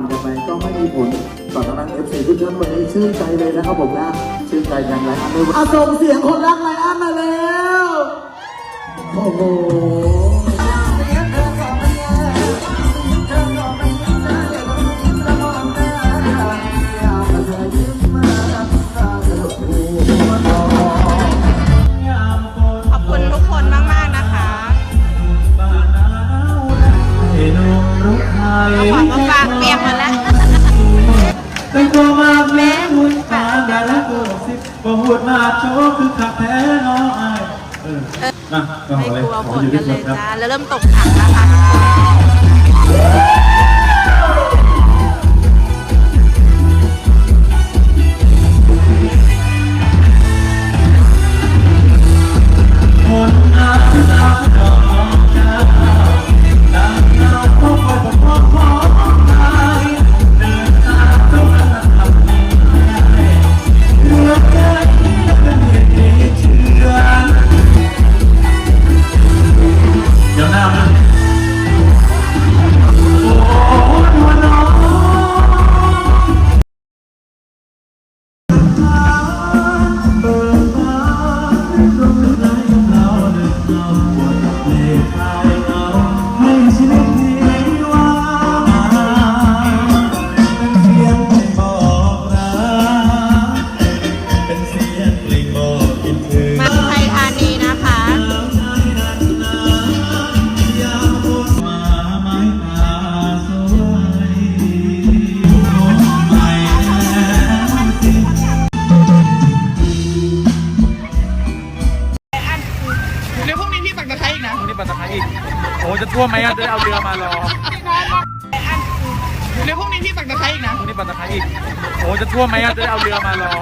ำกันไปก็ไม่มีผลตอนนั้นเอฟซีทุกท่านวันนี้ชื่นใจเลยนะครับผมนะชื่นใจอย่างไรอันเลยอาส่งเสียงคนรักไรอันมาแล้วโอ้โห บบ่หูดมาโชว์คือขับแพ้น้องอายเออมาก็ไม่เลยกลัวขฝอนอยู่กัที่นคเลนยครับ จ้าแล้วเริ่มตกถังนะคะ ปว ไคร้อีกนะพรุ่งนี้ปัตตานีอีกโอ้จะท่วมไหมอะจะได้เอาเรือมารอเดี๋ยวพรุ่งนี้พี่ปักตะไคร้อีกนะพรุ่งนี้ปัตตานีอีกโอ้จะท่วมไหมอะจะได้เอาเรือมารอ